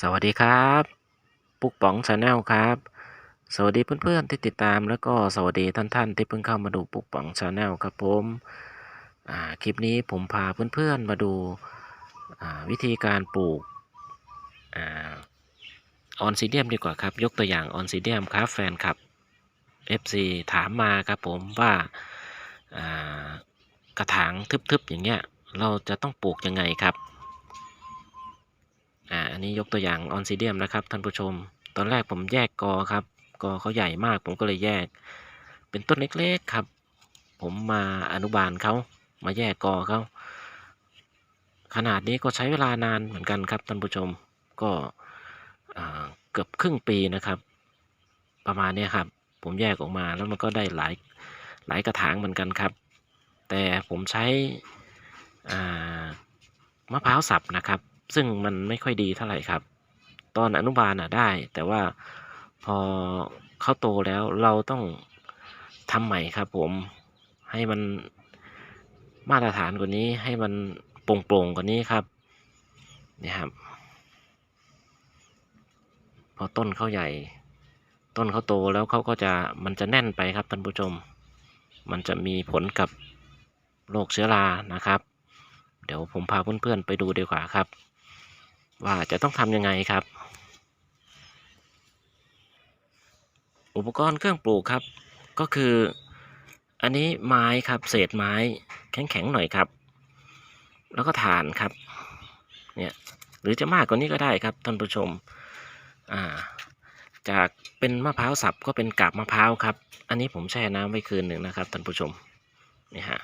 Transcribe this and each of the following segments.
สวัสดีครับ ปุ๊กป๋องชาแนลครับ สวัสดีเพื่อนๆที่ติดตามแล้วก็สวัสดีท่านๆที่เพิ่งเข้ามาดูปุ๊กป๋องชาแนลครับผมคลิปนี้ผมพาเพื่อนๆมาดูาวิธีการปลูกออนซิเดียมดีกว่าครับ ยกตัวอย่างออนซิเดียมครับแฟนคลับ FC ถามมาครับผมว่าอ่ากระถางทึบๆอย่างเงี้ยเราจะต้องปลูกยังไงครับ อ่าอันนี้ยกตัวอย่างออนซิเดียมนะครับท่านผู้ชม ตอนแรกผมแยกกอครับกอเขาใหญ่มาก ผมก็เลยแยก เป็นต้นเล็กๆครับ ผมมาอนุบาลเขามาแยกกอเขาขนาดนี้ก็ใช้เวลานานเหมือนกันครับท่านผู้ชมก็เกือบครึ่งปีนะครับ ประมาณนี้ครับ ผมแยกออกมาแล้วมันก็ได้หลายหลายกระถางเหมือนกันครับ แต่ผมใช้มะพร้าวสับนะครับ ซึ่งมันไม่ค่อยดีเท่าไหร่ครับ ตอนอนุบาลอะได้ แต่ว่าพอเขาโตแล้วเราต้องทำใหม่ครับ ผมให้มันมาตรฐานกว่านี้ให้มันโปร่งๆกว่านี้ครับนี่ครับ พอต้นเขาใหญ่ ต้นเขาโตแล้วเขาก็จะมันจะแน่นไปครับท่านผู้ชม มันจะมีผลกับโรคเชื้อรานะครับ เดี๋ยวผมพาเพื่อนๆไปดูดีกว่าครับ ว่าจะต้องทำยังไงครับ อุปกรณ์เครื่องปลูกครับ ก็คือ อันนี้ไม้ครับ เศษไม้แข็งๆหน่อยครับ แล้วก็ถ่านครับ เนี่ยหรือจะมากกว่านี้ก็ได้ครับท่านผู้ชมอ่าจากเป็นมะพร้าวสับก็เป็นกาบมะพร้าวครับ อันนี้ผมแช่น้ำไว้คืนหนึ่งนะครับท่านผู้ชมนี่ฮะ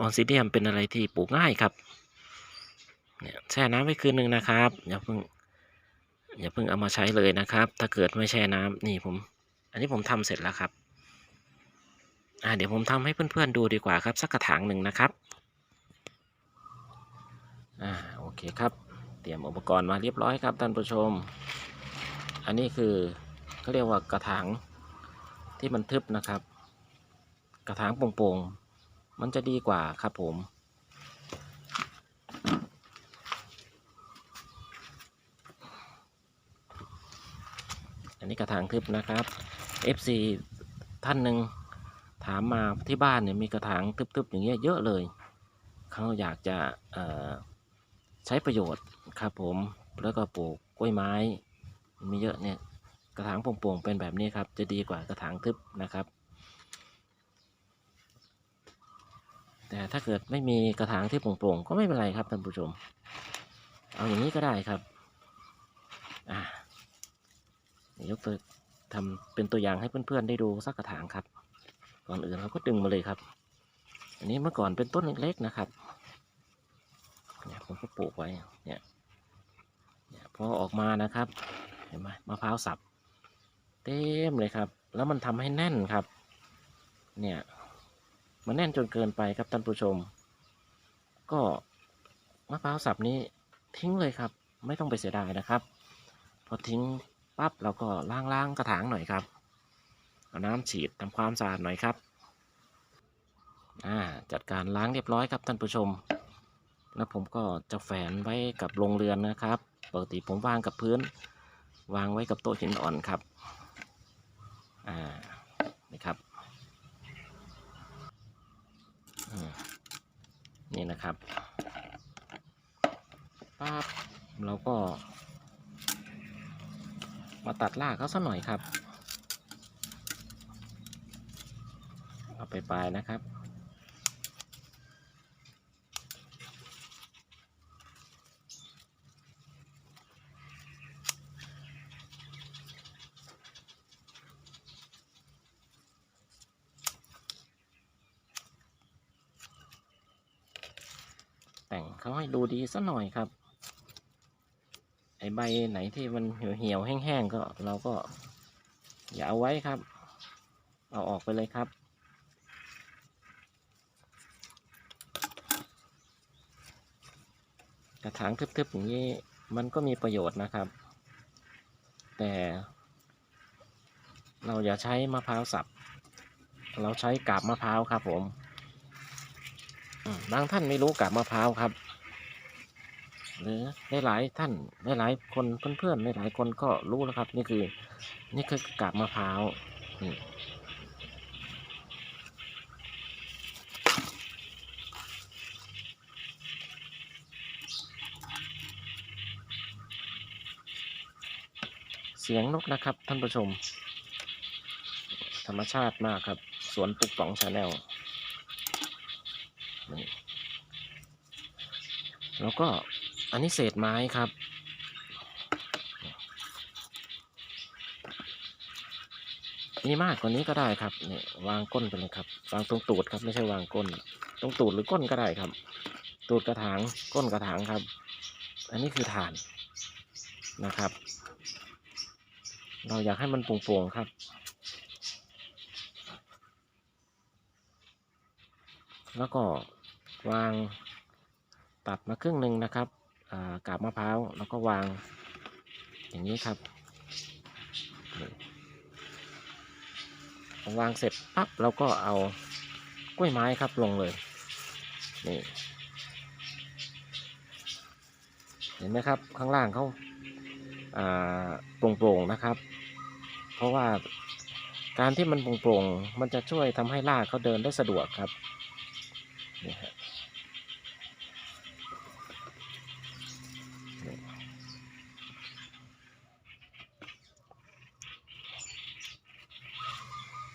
ออนซิเดียมเป็นอะไรที่ปลูกง่ายครับเนี่ยแช่น้ำไว้คืนหนึ่งนะครับอย่าเพิ่งอย่าเพิ่งเอามาใช้เลยนะครับ ถ้าเกิดไม่แช่น้ำนี่ผม อันนี้ผมทำเสร็จแล้วครับอ่าเดี๋ยวผมทำให้เพื่อนๆดูดีกว่าครับ สักกระถางหนึ่งนะครับอ่าโอเคครับ เตรียมอุปกรณ์มาเรียบร้อยครับท่านผู้ชม อันนี้คือเขาเรียกว่ากระถางที่มันทึบนะครับ กระถางโป่งๆ มันจะดีกว่าครับผม อันนี้กระถางทึบนะครับ FC ท่านหนึ่งถามมาที่บ้านเนี่ยมีกระถางทึบๆอย่างเงี้ยเยอะเลย เขาอยากจะใช้ประโยชน์ครับผมแล้วก็ปลูกกล้วยไม้มีเยอะเนี่ยกระถางโป่งๆเป็นแบบนี้ครับ จะดีกว่ากระถางทึบนะครับ แต่ถ้าเกิดไม่มีกระถางที่โปร่งๆก็ไม่เป็นไรครับท่านผู้ชม เอาอย่างนี้ก็ได้ครับอ่ายกตัวทำเป็นตัวอย่างให้เพื่อนๆได้ดูสักกระถางครับก่อนอื่นเราก็ดึงมาเลยครับ อันนี้เมื่อก่อนเป็นต้นเล็กๆนะครับเนี่ยผมก็ปลูกไว้เนี่ยเนี่ยพอออกมานะครับเห็นไหมมะพร้าวสับ เต็มเลยครับ แล้วมันทำให้แน่นครับ เนี่ย มันแน่นจนเกินไปครับท่านผู้ชม ก็มะพร้าวสับนี้ทิ้งเลยครับ ไม่ต้องไปเสียดายนะครับ พอทิ้งปั๊บเราก็ล้างๆกระถางหน่อยครับเอาน้ำฉีดทำความสะอาดหน่อยครับอ่าจัดการล้างเรียบร้อยครับท่านผู้ชม แล้วผมก็จะแฝนไว้กับโรงเรือนนะครับ ปกติผมวางกับพื้น วางไว้กับโต๊ะหินอ่อนครับ อ่า นี่ครับอืม นี่นะครับปั๊บเราก็ มาตัดรากเขาสักหน่อยครับ เอาไปปลายนะครับ เขาให้ดูดีสักหน่อยครับ ไอใบไหนที่มันเหี่ยวๆแห้งๆก็เราก็ อย่าเอาไว้ครับ เอาออกไปเลยครับ กระถางทึบๆอย่างนี้มันก็มีประโยชน์นะครับ แต่ เราอย่าใช้มะพร้าวสับ เราใช้กาบมะพร้าวครับผมอืมบางท่านไม่รู้กาบมะพร้าวครับ หรือหลายๆท่านหลายๆคนเพื่อนๆหลายๆคนก็รู้แล้วครับ นี่คือ นี่คือกาบมะพร้าวนี่เสียงนกนะครับ ท่านผู้ชม ธรรมชาติมากครับ สวนปุกป๋องชาแนลนี่แล้วก็ อันนี้เศษไม้ครับ มีมากกว่านี้ก็ได้ครับเนี่ยวางก้นไปเลยครับ วางตรงตูดครับไม่ใช่วางก้น ตรงตูดหรือก้นก็ได้ครับ ตูดกระถางก้นกระถางครับ อันนี้คือฐานนะครับ เราอยากให้มันโปร่งๆครับแล้วก็วางตัดมาครึ่งหนึ่งนะครับ กาบมะพร้าวแล้วก็วางอย่างนี้ครับวางเสร็จปั๊บเราก็เอากล้วยไม้ครับลงเลยนี่เห็นไหมครับข้างล่างเขาอ่าโปร่งๆนะครับ เพราะว่าการที่มันโปร่งๆมันจะช่วยทำให้รากเขาเดินได้สะดวกครับนี่ฮะ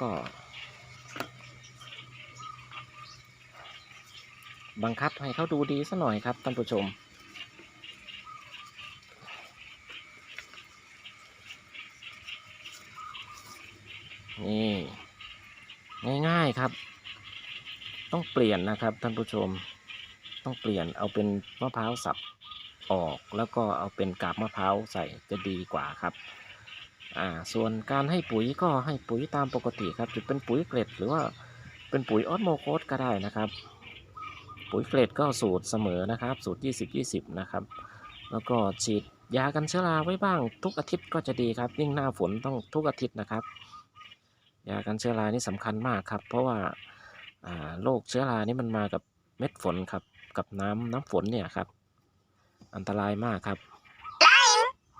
ก็ บังคับให้เขาดูดีสัหน่อยครับท่านผู้ชม นี่ง่ายๆครับ ต้องเปลี่ยนนะครับท่านผู้ชม ต้องเปลี่ยนเอาเป็นมะพร้าวสับออกแล้วก็เอาเป็นกาบมะพร้าวใส่จะดีกว่าครับ อ่าส่วนการให้ปุ๋ยก็ให้ปุ๋ยตามปกติครับจะเป็นปุ๋ยเกล็ดหรือว่าเป็นปุ๋ยออสโมโคสก็ได้นะครับ ปุ๋ยเกล็ดก็สูตรเสมอนะครับ สูตร 20-20 นะครับ แล้วก็ฉีดยากันเชื้อราไว้บ้างทุกอาทิตย์ก็จะดีครับ ยิ่งหน้าฝนต้องทุกอาทิตย์นะครับ ยากันเชื้อรานี่สำคัญมากครับ เพราะว่าอ่าโรคเชื้อรานี่มันมากับเม็ดฝนครับ กับน้ำน้ำฝนเนี่ยครับ อันตรายมากครับ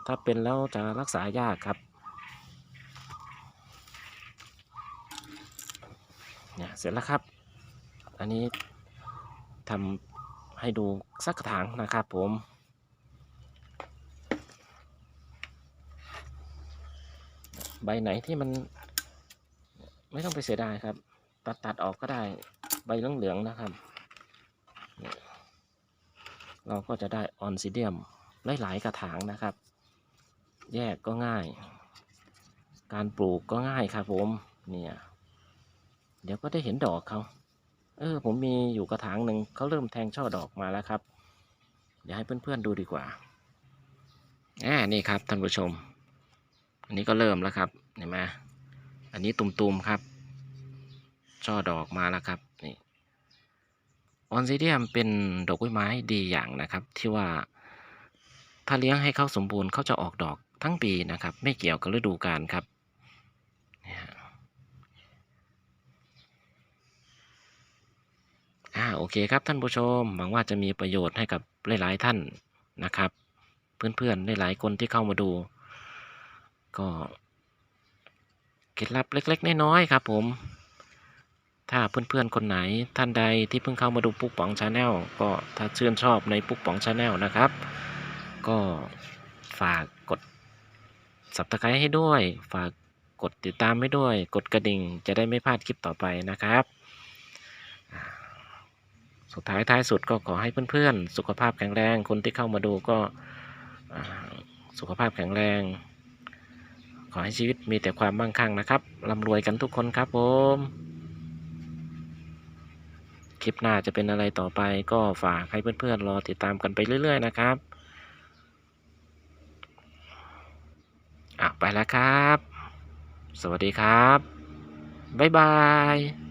ถ้าเป็นแล้วจะรักษายากครับ เนี่ยเสร็จแล้วครับ อันนี้ทำให้ดูสักกระถางนะครับผมใบไหนที่มันไม่ต้องไปเสียดายครับ ตัดตัดออกก็ได้ใบเหลืองๆนะครับ เราก็จะได้ออนซิเดียมหลายๆกระถางนะครับ แยกก็ง่าย การปลูกก็ง่ายครับผมเนี่ย เดี๋ยวก็ได้เห็นดอกเขาเออ ผมมีอยู่กระถางหนึ่งเขาเริ่มแทงช่อดอกมาแล้วครับ เดี๋ยวให้เพื่อนๆดูดีกว่าอ่านี่ครับท่านผู้ชม อันนี้ก็เริ่มแล้วครับเห็นไหมอันนี้ตุ่มๆครับ ช่อดอกมาแล้วครับนี่ออนซิเดียมเป็นดอกกล้วยไม้ดีอย่างนะครับ ที่ว่าถ้าเลี้ยงให้เขาสมบูรณ์เขาจะออกดอกทั้งปีนะครับ ไม่เกี่ยวกับฤดูกาลครับเนี่ย อ่าโอเคครับท่านผู้ชมหวังว่าจะมีประโยชน์ให้กับหลายๆท่านนะครับ เพื่อนๆหลายๆคนที่เข้ามาดู ก็เคล็ดลับเล็ก ๆ น้อยๆครับ ผม ถ้าเพื่อนๆคนไหนท่านใดที่เพิ่งเข้ามาดูปุ๊กป๋องชาแนลก็ถ้าชื่นชอบในปุ๊กป๋องชาแนลนะครับ ก็ฝากกด subscribe ให้ด้วย ฝากกดติดตามให้ด้วย กดกระดิ่งจะได้ไม่พลาดคลิปต่อไปนะครับ สุดท้ายท้ายสุดก็ขอให้เพื่อนๆ สุขภาพแข็งแรง คนที่เข้ามาดูก็สุขภาพแข็งแรง ขอให้ชีวิตมีแต่ความมั่งคั่งนะครับร่ำรวยกันทุกคนครับผม คลิปหน้าจะเป็นอะไรต่อไปก็ฝากให้เพื่อนๆ รอติดตามกันไปเรื่อย ๆ นะครับอะไปแล้วครับ สวัสดีครับ บ๊ายบาย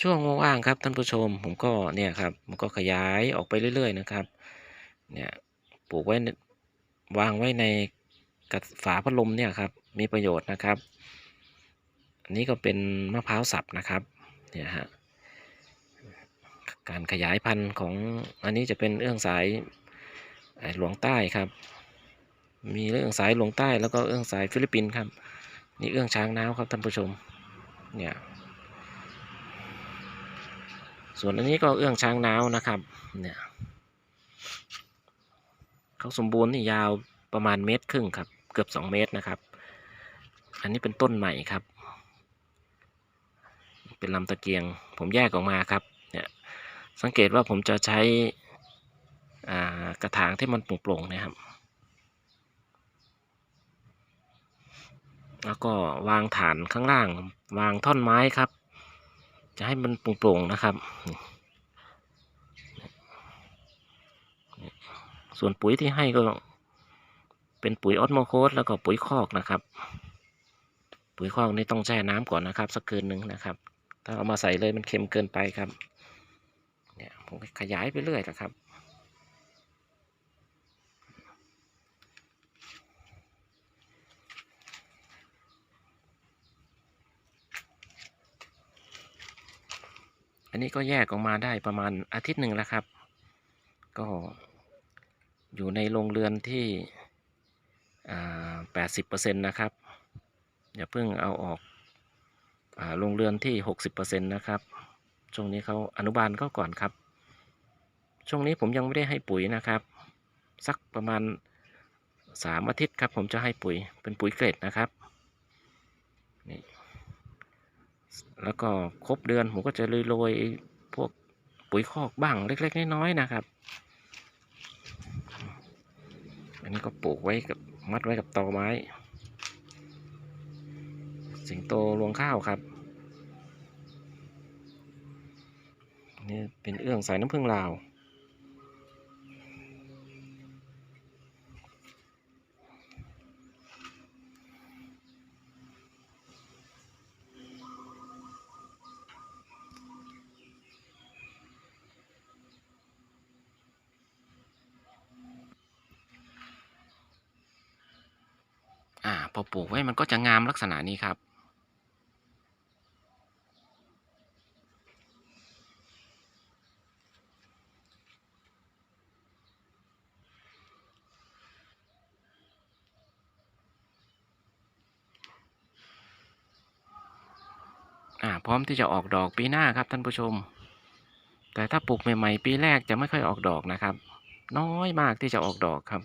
ช่วงว่างๆครับท่านผู้ชมผมก็เนี่ยครับมันก็ขยายออกไปเรื่อย ๆ นะครับ เนี่ยปลูกไว้วางไว้ในกระฝาพัดลมเนี่ยครับมีประโยชน์นะครับ อันนี้ก็เป็นมะพร้าวสับนะครับเนี่ยฮะการขยายพันธุ์ของอันนี้จะเป็นเอื้องสายหลวงใต้ครับ มีเอื้องสายหลวงใต้แล้วก็เอื้องสายฟิลิปปินส์ครับ นี่เอื้องช้างน้าวครับท่านผู้ชมเนี่ย ส่วนอันนี้ก็เอื้องช้างน้าวนะครับ เนี่ยเขาสมบูรณ์นี่ยาวประมาณเมตรครึ่งครับ เกือบสองเมตรนะครับ อันนี้เป็นต้นใหม่ครับ เป็นลำตะเกียง ผมแยกออกมาครับ เนี่ยสังเกตว่าผมจะใช้กระถางที่มันโปร่งๆนะครับ แล้วก็วางฐานข้างล่าง วางท่อนไม้ครับ จะให้มันโปร่งๆนะครับ ส่วนปุ๋ยที่ให้ก็เป็นปุ๋ยออสโมโคสแล้วก็ปุ๋ยคอกนะครับ ปุ๋ยคอกนี่ต้องแช่น้ำก่อนนะครับ สักคืนหนึ่งนะครับ ถ้าเอามาใส่เลยมันเค็มเกินไปครับ เนี่ยผมขยายไปเรื่อยนะครับ อันนี้ก็แยกออกมาได้ประมาณอาทิตย์หนึ่งแล้วครับ ก็อยู่ในโรงเรือนที่แปดสิบเปอร์เซ็นต์นะครับ อย่าเพิ่งเอาออกโรงเรือนที่หกสิบเปอร์เซ็นต์นะครับ ช่วงนี้เขาอนุบาลเขาก่อนครับ ช่วงนี้ผมยังไม่ได้ให้ปุ๋ยนะครับ สักประมาณสามอาทิตย์ครับ ผมจะให้ปุ๋ยเป็นปุ๋ยเกรดนะครับนี่ แล้วก็ครบเดือนผมก็จะโรยพวกปุ๋ยคอกบ้างเล็ก ๆ น้อยๆนะครับ อันนี้ก็ปลูกไว้กับมัดไว้กับตอไม้ สิงโตรวงข้าวครับนี่เป็นเอื้องสายน้ำผึ้งลาว ปลูกไว้มันก็จะงามลักษณะนี้ครับอ่าพร้อมที่จะออกดอกปีหน้าครับท่านผู้ชม แต่ถ้าปลูกใหม่ ๆ ปีแรกจะไม่ค่อยออกดอกนะครับ น้อยมากที่จะออกดอกครับ